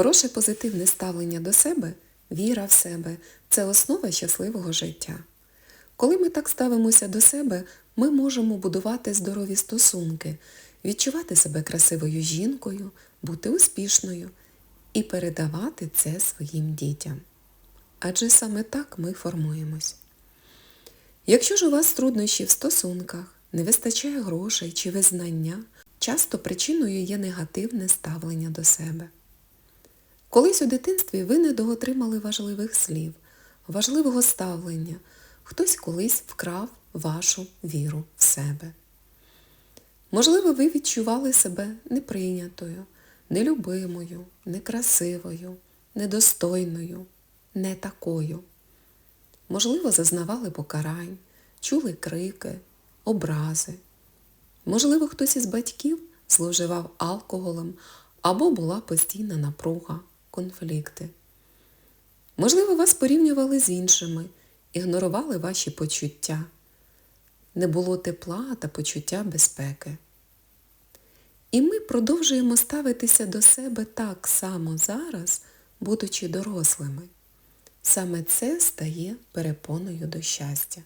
Хороше позитивне ставлення до себе, віра в себе це основа щасливого життя. Коли ми так ставимося до себе, ми можемо будувати здорові стосунки, відчувати себе красивою жінкою, бути успішною і передавати це своїм дітям. Адже саме так ми формуємось. Якщо ж у вас труднощі в стосунках, не вистачає грошей чи визнання, часто причиною є негативне ставлення до себе. Колись у дитинстві ви недоотримали важливих слів, важливого ставлення, хтось колись вкрав вашу віру в себе. Можливо, ви відчували себе неприйнятою, нелюбимою, некрасивою, недостойною, не такою. Можливо, зазнавали покарань, чули крики, образи. Можливо, хтось із батьків зловживав алкоголем або була постійна напруга, конфлікти. Можливо, вас порівнювали з іншими, ігнорували ваші почуття. Не було тепла та почуття безпеки. І ми продовжуємо ставитися до себе так само зараз, будучи дорослими. Саме це стає перепоною до щастя.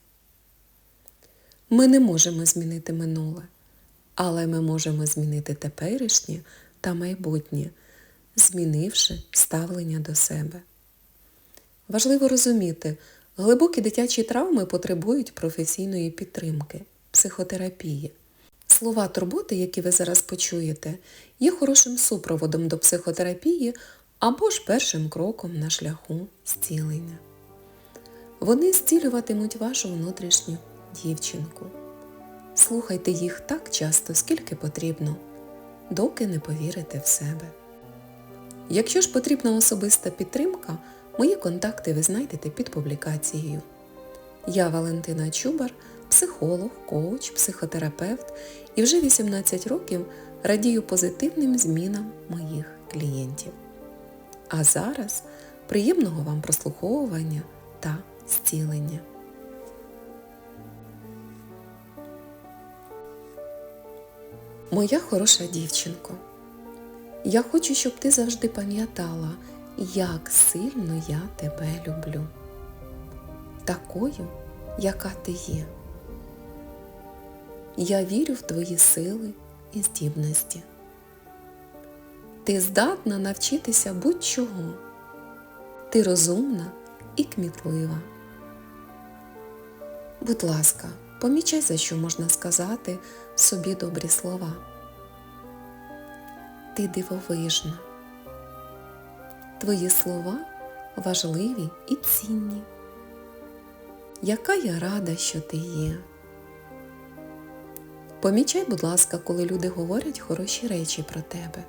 Ми не можемо змінити минуле, але ми можемо змінити теперішнє та майбутнє, змінивши ставлення до себе. Важливо розуміти, глибокі дитячі травми потребують професійної підтримки, психотерапії. Слова турботи, які ви зараз почуєте, є хорошим супроводом до психотерапії або ж першим кроком на шляху зцілення. Вони зцілюватимуть вашу внутрішню дівчинку. Слухайте їх так часто, скільки потрібно, доки не повірите в себе. Якщо ж потрібна особиста підтримка, мої контакти ви знайдете під публікацією. Я Валентина Чубар, психолог, коуч, психотерапевт і вже 18 років радію позитивним змінам моїх клієнтів. А зараз приємного вам прослуховування та зцілення. Моя хороша дівчинко, я хочу, щоб ти завжди пам'ятала, як сильно я тебе люблю. Такою, яка ти є. Я вірю в твої сили і здібності. Ти здатна навчитися будь-чого. Ти розумна і кмітлива. Будь ласка, помічай, за що можна сказати собі добрі слова. Ти дивовижна. Твої слова важливі і цінні. Яка я рада, що ти є. Помічай, будь ласка, коли люди говорять хороші речі про тебе.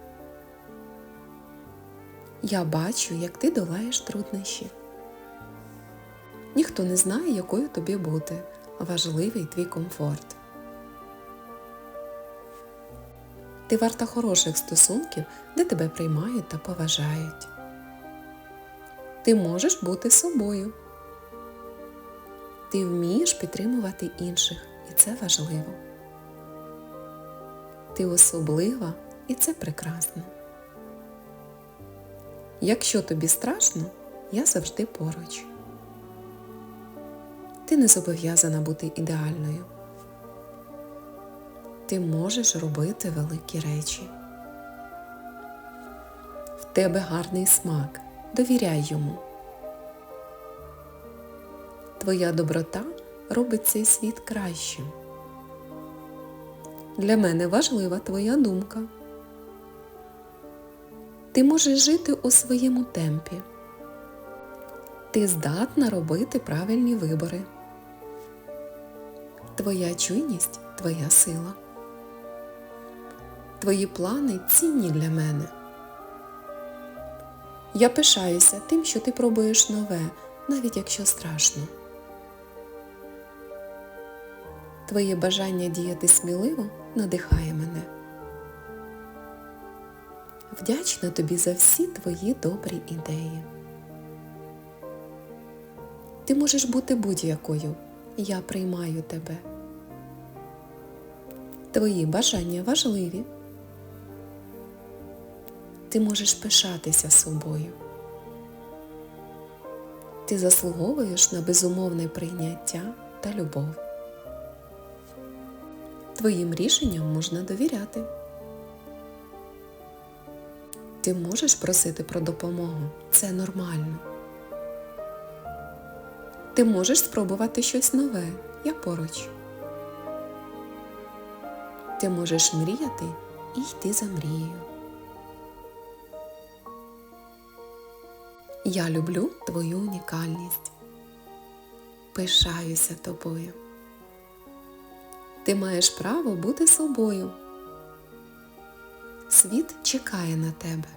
Я бачу, як ти долаєш труднощі. Ніхто не знає, якою тобі бути. Важливий твій комфорт. Ти варта хороших стосунків, де тебе приймають та поважають. Ти можеш бути собою. Ти вмієш підтримувати інших, і це важливо. Ти особлива, і це прекрасно. Якщо тобі страшно, я завжди поруч. Ти не зобов'язана бути ідеальною. Ти можеш робити великі речі. В тебе гарний смак. Довіряй йому. Твоя доброта робить цей світ кращим. Для мене важлива твоя думка. Ти можеш жити у своєму темпі. Ти здатна робити правильні вибори. Твоя чуйність твоя сила. Твої плани цінні для мене. Я пишаюся тим, що ти пробуєш нове, навіть якщо страшно. Твоє бажання діяти сміливо надихає мене. Вдячна тобі за всі твої добрі ідеї. Ти можеш бути будь-якою. Я приймаю тебе. Твої бажання важливі. Ти можеш пишатися собою. Ти заслуговуєш на безумовне прийняття та любов. Твоїм рішенням можна довіряти. Ти можеш просити про допомогу. Це нормально. Ти можеш спробувати щось нове. Я поруч. Ти можеш мріяти і йти за мрією. Я люблю твою унікальність. Пишаюся тобою. Ти маєш право бути собою. Світ чекає на тебе.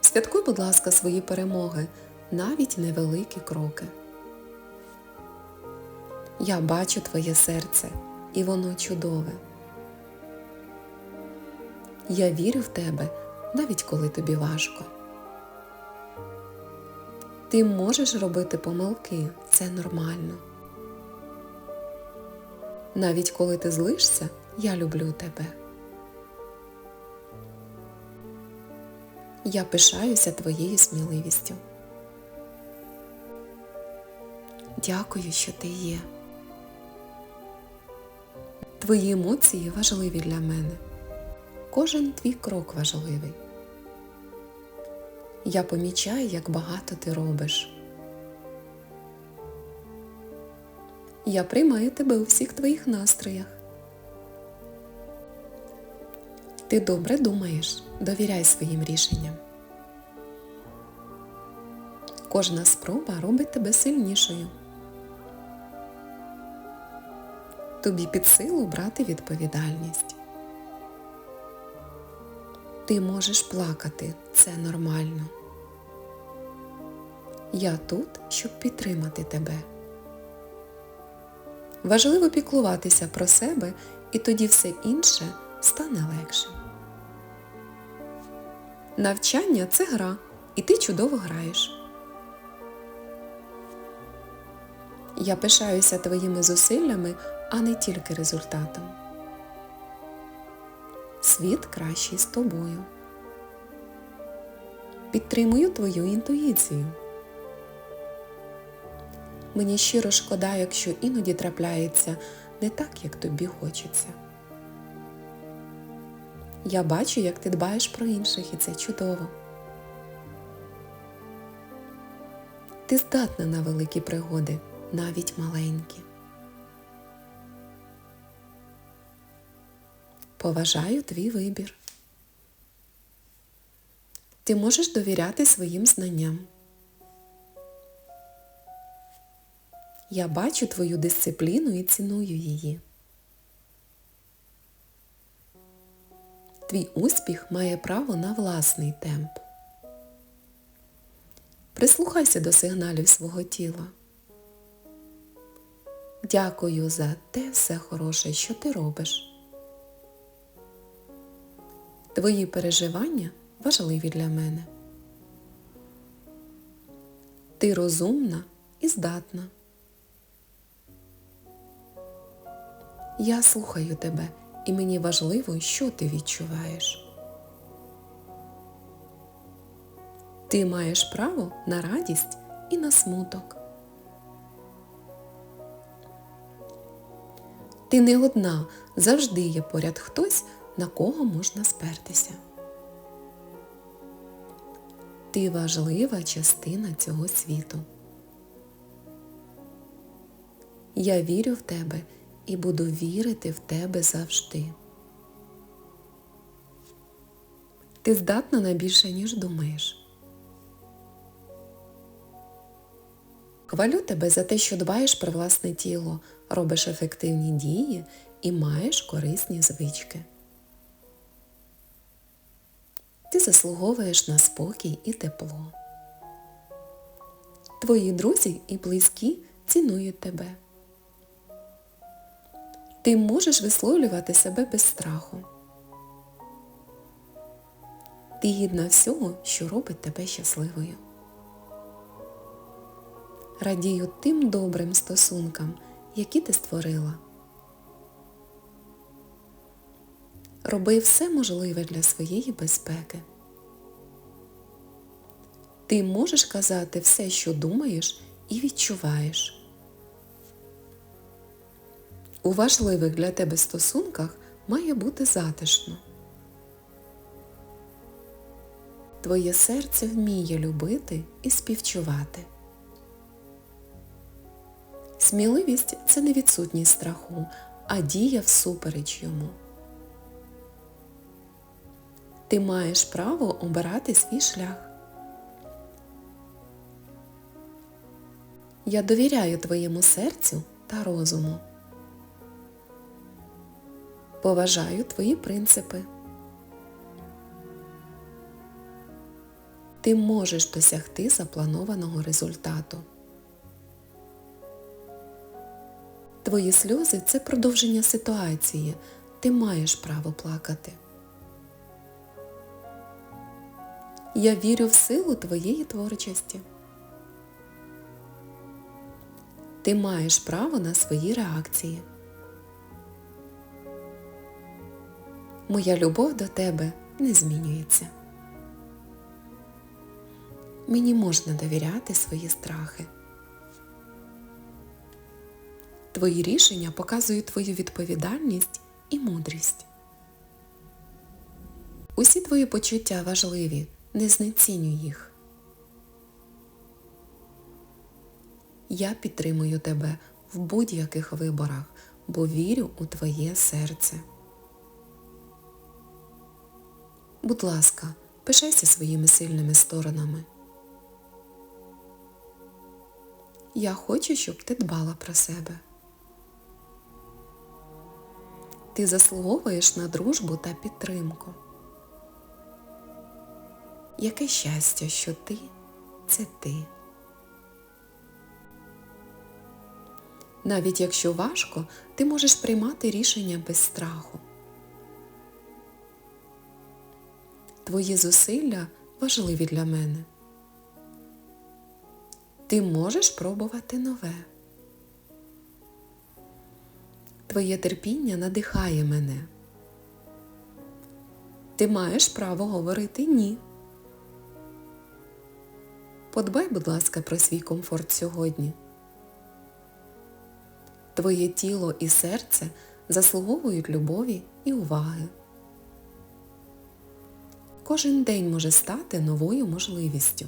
Святкуй, будь ласка, свої перемоги, навіть невеликі кроки. Я бачу твоє серце, і воно чудове. Я вірю в тебе, навіть коли тобі важко. Ти можеш робити помилки, це нормально. Навіть коли ти злишся, я люблю тебе. Я пишаюся твоєю сміливістю. Дякую, що ти є. Твої емоції важливі для мене. Кожен твій крок важливий. Я помічаю, як багато ти робиш. Я приймаю тебе у всіх твоїх настроях. Ти добре думаєш, довіряй своїм рішенням. Кожна спроба робить тебе сильнішою. Тобі під силу брати відповідальність. Ти можеш плакати, це нормально. Я тут, щоб підтримати тебе. Важливо піклуватися про себе, і тоді все інше стане легшим. Навчання це гра, і ти чудово граєш. Я пишаюся твоїми зусиллями, а не тільки результатом. Світ кращий з тобою. Підтримую твою інтуїцію. Мені щиро шкода, якщо іноді трапляється не так, як тобі хочеться. Я бачу, як ти дбаєш про інших, і це чудово. Ти здатна на великі пригоди, навіть маленькі. Поважаю твій вибір. Ти можеш довіряти своїм знанням. Я бачу твою дисципліну і ціную її. Твій успіх має право на власний темп. Прислухайся до сигналів свого тіла. Дякую за те все хороше, що ти робиш. Твої переживання важливі для мене. Ти розумна і здатна. Я слухаю тебе, і мені важливо, що ти відчуваєш. Ти маєш право на радість і на смуток. Ти не одна, завжди є поряд хтось, на кого можна спертися. Ти важлива частина цього світу. Я вірю в тебе і буду вірити в тебе завжди. Ти здатна на більше, ніж думаєш. Хвалю тебе за те, що дбаєш про власне тіло, робиш ефективні дії і маєш корисні звички. Ти заслуговуєш на спокій і тепло. Твої друзі і близькі цінують тебе. Ти можеш висловлювати себе без страху. Ти гідна всього, що робить тебе щасливою. Радію тим добрим стосункам, які ти створила. Роби все можливе для своєї безпеки. Ти можеш казати все, що думаєш і відчуваєш. У важливих для тебе стосунках має бути затишно. Твоє серце вміє любити і співчувати. Сміливість це не відсутність страху, а дія всупереч йому. Ти маєш право обирати свій шлях. Я довіряю твоєму серцю та розуму. Поважаю твої принципи. Ти можеш досягти запланованого результату. Твої сльози це продовження ситуації. Ти маєш право плакати. Я вірю в силу твоєї творчості. Ти маєш право на свої реакції. Моя любов до тебе не змінюється. Мені можна довіряти свої страхи. Твої рішення показують твою відповідальність і мудрість. Усі твої почуття важливі, не знецінюй їх. Я підтримую тебе в будь-яких виборах, бо вірю у твоє серце. Будь ласка, пишайся своїми сильними сторонами. Я хочу, щоб ти дбала про себе. Ти заслуговуєш на дружбу та підтримку. Яке щастя, що ти це ти. Навіть якщо важко, ти можеш приймати рішення без страху. Твої зусилля важливі для мене. Ти можеш пробувати нове. Твоє терпіння надихає мене. Ти маєш право говорити ні. Подбай, будь ласка, про свій комфорт сьогодні. Твоє тіло і серце заслуговують любові і уваги. Кожен день може стати новою можливістю.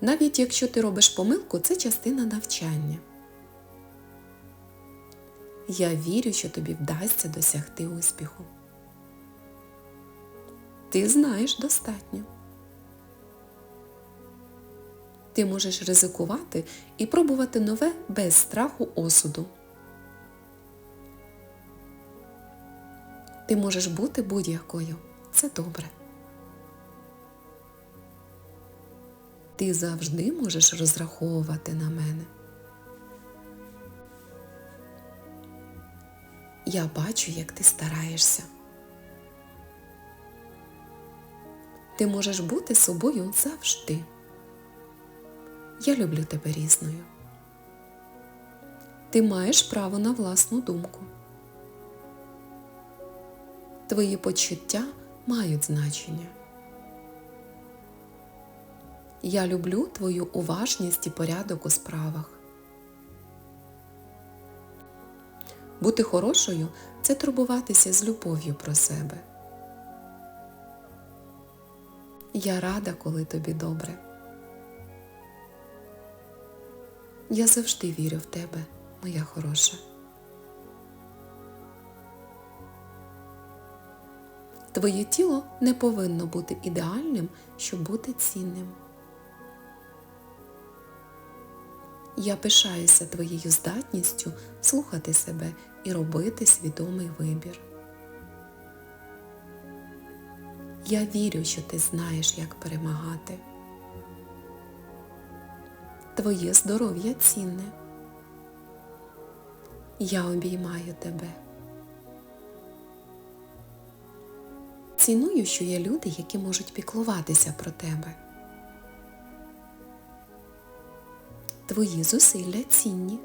Навіть якщо ти робиш помилку, це частина навчання. Я вірю, що тобі вдасться досягти успіху. Ти знаєш достатньо. Ти можеш ризикувати і пробувати нове без страху осуду. Ти можеш бути будь-якою. Це добре. Ти завжди можеш розраховувати на мене. Я бачу, як ти стараєшся. Ти можеш бути собою завжди. Я люблю тебе різною. Ти маєш право на власну думку. Твої почуття мають значення. Я люблю твою уважність і порядок у справах. Бути хорошою це турбуватися з любов'ю про себе. Я рада, коли тобі добре. Я завжди вірю в тебе, моя хороша. Твоє тіло не повинно бути ідеальним, щоб бути цінним. Я пишаюся твоєю здатністю слухати себе і робити свідомий вибір. Я вірю, що ти знаєш, як перемагати. Твоє здоров'я цінне. Я обіймаю тебе. Ціную, що є люди, які можуть піклуватися про тебе. Твої зусилля цінні.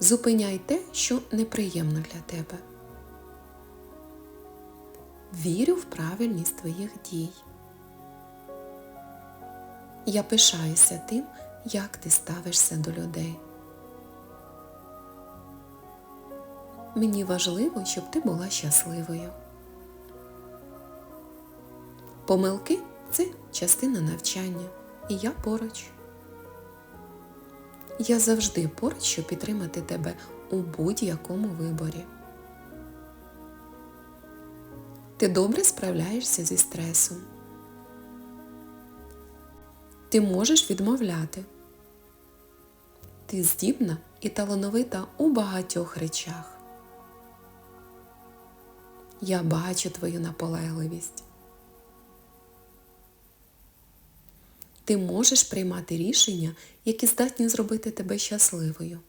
Зупиняй те, що неприємно для тебе. Вірю в правильність твоїх дій. Я пишаюся тим, як ти ставишся до людей. Мені важливо, щоб ти була щасливою. Помилки це частина навчання, і я поруч. Я завжди поруч, щоб підтримати тебе у будь-якому виборі. Ти добре справляєшся зі стресом. Ти можеш відмовляти. Ти здібна і талановита у багатьох речах. Я бачу твою наполегливість. Ти можеш приймати рішення, які здатні зробити тебе щасливою.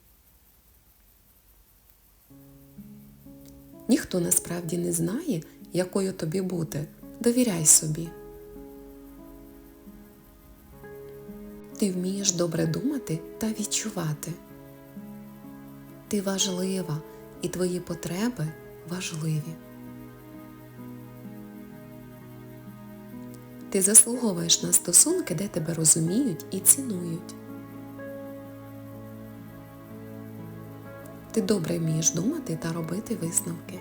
Ніхто насправді не знає, якою тобі бути. Довіряй собі. Ти вмієш добре думати та відчувати. Ти важлива і твої потреби важливі. Ти заслуговуєш на стосунки, де тебе розуміють і цінують. Ти добре вмієш думати та робити висновки.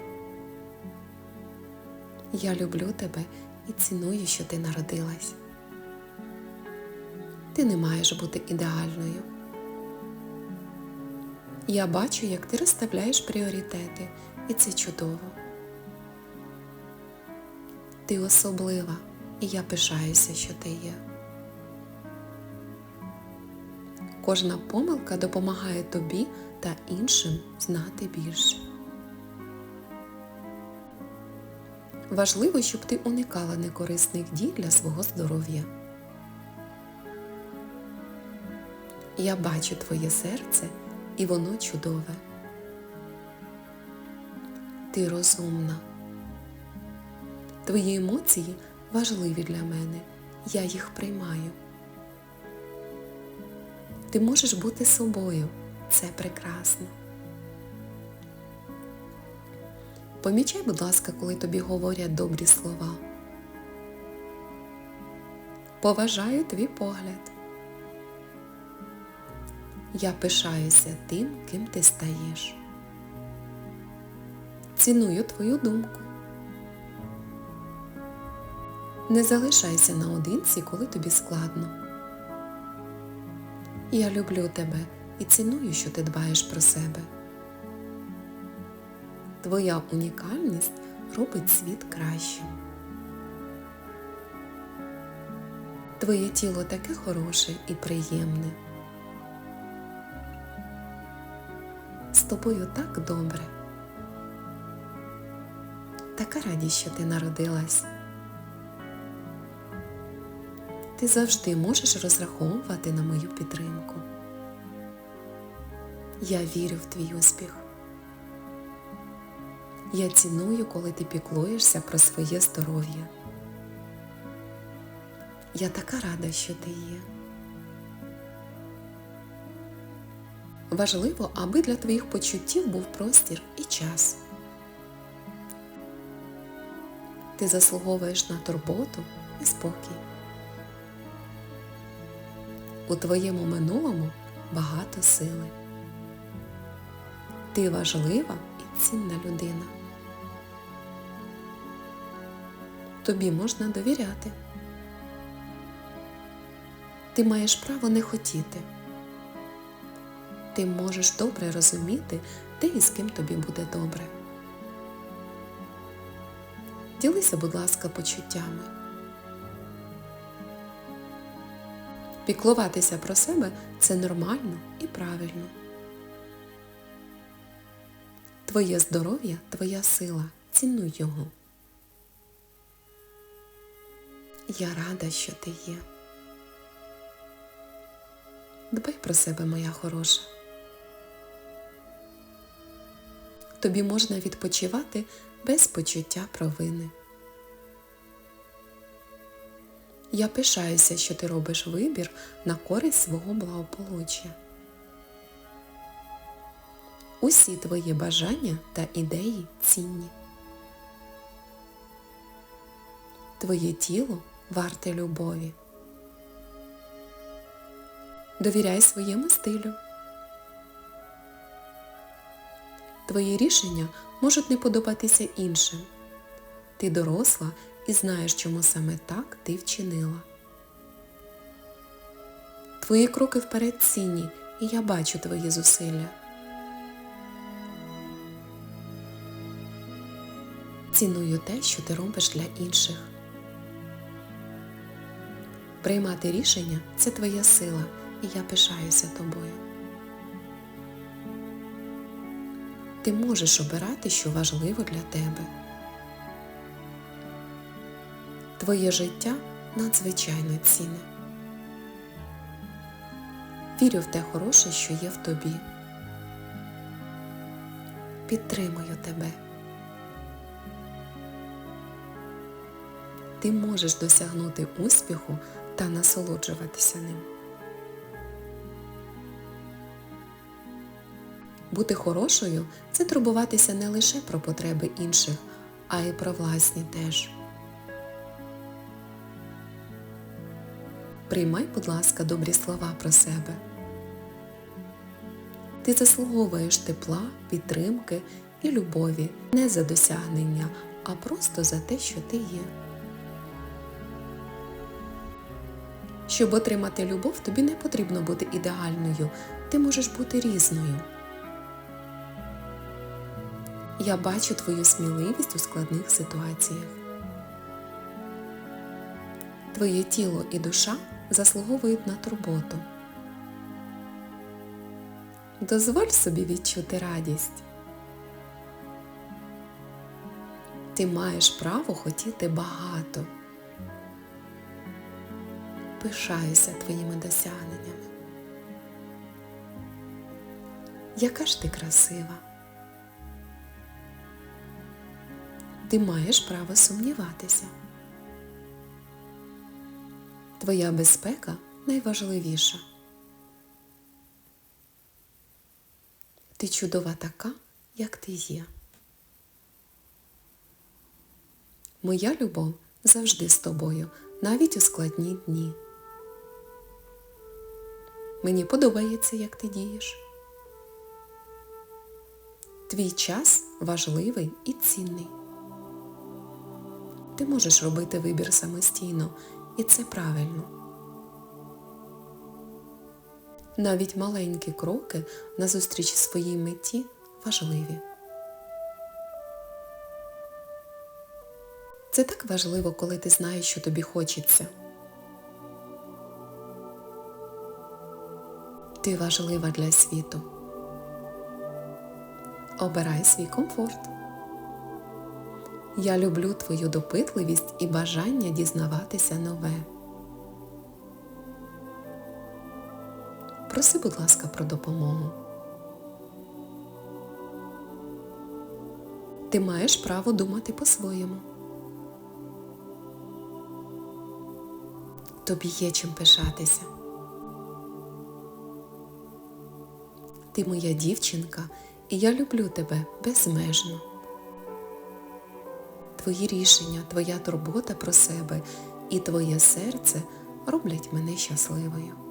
Я люблю тебе і ціную, що ти народилась. Ти не маєш бути ідеальною. Я бачу, як ти розставляєш пріоритети, і це чудово. Ти особлива, і я пишаюся, що ти є. Кожна помилка допомагає тобі та іншим знати більше. Важливо, щоб ти уникала некорисних дій для свого здоров'я. Я бачу твоє серце, і воно чудове. Ти розумна. Твої емоції важливі для мене. Я їх приймаю. Ти можеш бути собою. Це прекрасно. Помічай, будь ласка, коли тобі говорять добрі слова. Поважаю твій погляд. Я пишаюся тим, ким ти стаєш. Ціную твою думку. Не залишайся наодинці, коли тобі складно. Я люблю тебе і ціную, що ти дбаєш про себе. Твоя унікальність робить світ кращим. Твоє тіло таке хороше і приємне. З тобою так добре. Така радість, що ти народилась. Ти завжди можеш розраховувати на мою підтримку. Я вірю в твій успіх. Я ціную, коли ти піклуєшся про своє здоров'я. Я така рада, що ти є. Важливо, аби для твоїх почуттів був простір і час. Ти заслуговуєш на турботу і спокій. У твоєму минулому багато сили. Ти важлива і цінна людина. Тобі можна довіряти. Ти маєш право не хотіти. Ти можеш добре розуміти, де і з ким тобі буде добре. Ділися, будь ласка, почуттями. Піклуватися про себе це нормально і правильно. Твоє здоров'я твоя сила. Цінуй його. Я рада, що ти є. Дбай про себе, моя хороша. Тобі можна відпочивати без почуття провини. Я пишаюся, що ти робиш вибір на користь свого благополуччя. Усі твої бажання та ідеї цінні. Твоє тіло варте любові. Довіряй своєму стилю. Твої рішення можуть не подобатися іншим. Ти доросла і знаєш, чому саме так ти вчинила. Твої кроки вперед цінні, і я бачу твої зусилля. Ціную те, що ти робиш для інших. Приймати рішення це твоя сила, і я пишаюся тобою. Ти можеш обирати, що важливо для тебе. Твоє життя надзвичайно цінне. Вірю в те хороше, що є в тобі. Підтримую тебе. Ти можеш досягнути успіху та насолоджуватися ним. Бути хорошою це турбуватися не лише про потреби інших, а й про власні теж. Приймай, будь ласка, добрі слова про себе. Ти заслуговуєш тепла, підтримки і любові не за досягнення, а просто за те, що ти є. Щоб отримати любов, тобі не потрібно бути ідеальною, ти можеш бути різною. Я бачу твою сміливість у складних ситуаціях. Твоє тіло і душа заслуговують на турботу. Дозволь собі відчути радість. Ти маєш право хотіти багато. Пишаюся твоїми досягненнями. Яка ж ти красива? Ти маєш право сумніватися. Твоя безпека найважливіша. Ти чудова така, як ти є. Моя любов завжди з тобою, навіть у складні дні. Мені подобається, як ти дієш. Твій час важливий і цінний. Ти можеш робити вибір самостійно, і це правильно. Навіть маленькі кроки назустріч своїй меті важливі. Це так важливо, коли ти знаєш, що тобі хочеться. Ти важлива для світу. Обирай свій комфорт. Я люблю твою допитливість і бажання дізнаватися нове. Проси, будь ласка, про допомогу. Ти маєш право думати по-своєму. Тобі є чим пишатися. Ти моя дівчинка, і я люблю тебе безмежно. Твої рішення, твоя турбота про себе і твоє серце роблять мене щасливою.